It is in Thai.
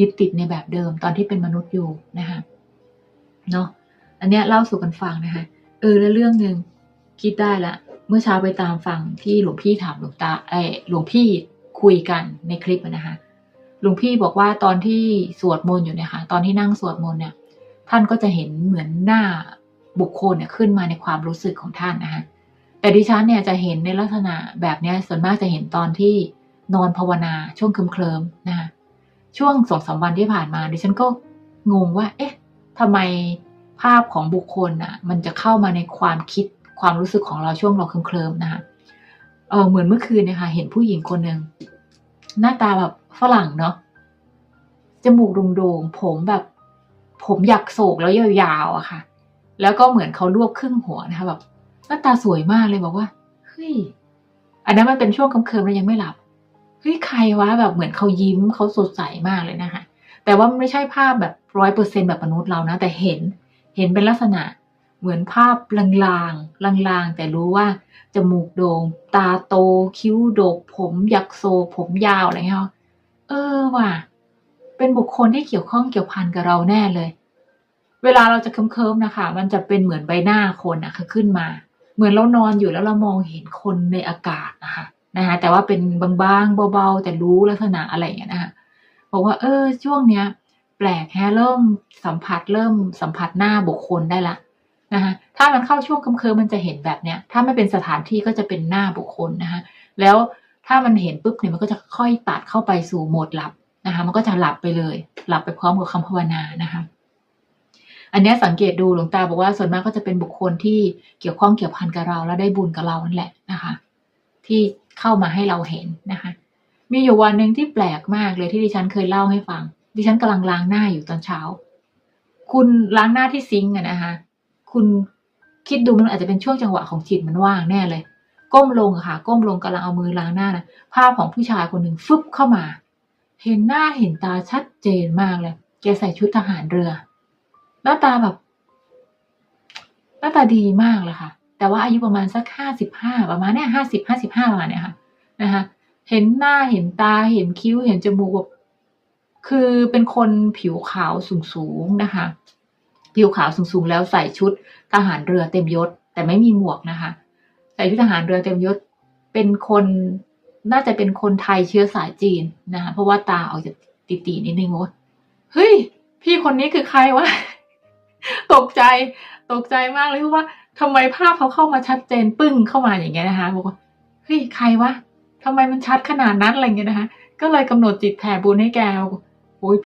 ยึดติดในแบบเดิมตอนที่เป็นมนุษย์อยู่นะคะเนาะอันเนี้ยเล่าสู่กันฟังนะคะเออแล้วเรื่องหนึ่งคิดได้ละเมื่อเช้าไปตามฟังที่หลวงพี่ถามหลวงตาไออหลวงพี่คุยกันในคลิปนะคะหลวงพี่บอกว่าตอนที่สวดมนต์อยู่เนี่ยค่ะตอนที่นั่งสวดมนต์เนี่ย ท่านก็จะเห็นเหมือนหน้าบุคคลเนี่ยขึ้นมาในความรู้สึกของท่านนะคะแต่ดิฉันเนี่ยจะเห็นในลักษณะแบบเนี้ยส่วนมากจะเห็นตอนที่นอนภาวนาช่วงเคลิมๆนะคะ ช่วงสองสามวันที่ผ่านมาดิฉันก็งงว่า เอ๊ะทำไมภาพของบุคคลอะ มันจะเข้ามาในความคิดความรู้สึกของเราช่วงเราเคลิมๆนะคะเออเหมือนเมื่อคืนนี่ยค่ะเห็นผู้หญิงคนหนึ่งหน้าตาแบบฝรั่งเนาะจมูกโด่งๆผมแบบ ผมอยากโศกแล้วยาวๆอะค่ะ แล้วก็เหมือนเขารวบครึ่งหัวนะคะแบบหน้าตาสวยมากเลยบอกว่าเฮ้ยอันนั้นมันเป็นช่วงกำเคิมแล้วยังไม่หลับ เฮ้ยใครวะแบบเหมือนเขายิ้มเขาสดใสมากเลยนะคะแต่ว่าไม่ใช่ภาพแบบร้อยเปอร์เซ็นแบบมนุษย์เรานะ แต่เห็นเห็นเป็นลักษณะเหมือนภาพลางๆลางๆ แต่รู้ว่าจมูกโด่งตาโต คิ้วโดก ผมยักโซ ผมยาวอะไรเงี้ยเออว่ะเป็นบุคคลที่เกี่ยวข้องเกี่ยวพันกับเราแน่เลย เวลาเราจะเคิมๆนะคะ มันจะเป็นเหมือนใบหน้าคนอะคือขึ้นมา เหมือนเรานอนอยู่แล้วเรามองเห็นคนในอากาศนะคะ นะคะแต่ว่าเป็นบางๆเบาๆ แต่รู้ลักษณะอะไรอย่างเงี้ยนะคะบอกว่า เออ ช่วงเนี้ย แปลกแฮะเริ่มสัมผัสเริ่มสัมผัสหน้าบุคคลได้ละนะคะถ้ามันเข้าช่วงกำเคิมมันจะเห็นแบบเนี้ย ถ้าไม่เป็นสถานที่ก็จะเป็นหน้าบุคคลนะคะแล้วถ้ามันเห็นปุ๊บเนี่ยมันก็จะค่อยตัดเข้าไปสู่โหมดหลับนะคะ มันก็จะหลับไปเลย หลับไปพร้อมกับคำภาวนานะคะ อันนี้สังเกตดูหลวงตาบอกว่าส่วนมากก็จะเป็นบุคคลที่เกี่ยวข้องเกี่ยวพันกับเรา แล้วได้บุญกับเรานั่นแหละนะคะ ที่ เข้ามาให้เราเห็นนะคะ มีอยู่วันหนึ่งที่แปลกมากเลยที่ดิฉันเคยเล่าให้ฟัง ดิฉันกำลังล้างหน้าอยู่ตอนเช้า คุณล้างหน้าที่ซิงก์อะนะคะ คุณคิดดูมันอาจจะเป็นช่วงจังหวะของจิตมันว่างแน่เลย ก้มลงอะค่ะ ก้มลงกำลังเอามือล้างหน้านะภาพของผู้ชายคนหนึ่งฟึบเข้ามา เห็นหน้าเห็นตาชัดเจนมากเลยแกใส่ชุดทหารเรือ หน้าตาแบบ หน้าตาดีมากเลยค่ะ แต่ว่าอายุประมาณสักห้าสิบห้าประมาณเนี้ยห้าสิบห้าสิบห้าประมาณเนี้ยค่ะนะคะเห็นหน้าเห็นตาเห็นคิ้วเห็นจมูกแบบคือเป็นคนผิวขาวสูงๆนะคะ ผิวขาวสูงๆแล้วใส่ชุดทหารเรือเต็มยศ แต่ไม่มีหมวกนะคะ ใส่ชุดทหารเรือเต็มยศ เป็นคนน่าจะเป็นคนไทยเชื้อสายจีนนะคะเพราะว่าตาออกจะตีๆนิดนึงว่าเฮ้ย พี่คนนี้คือใครวะตกใจตกใจมากเลยเพราะว่า ทำไมภาพเขาเข้ามาชัดเจนปึ้งเข้ามาอย่างเงี้ยนะคะบอกว่าเฮ้ยใครวะทำไมมันชัดขนาดนั้นอะไรเงี้ยนะคะ ก็เลยกำหนดจิตแผ่บุญให้แกบอก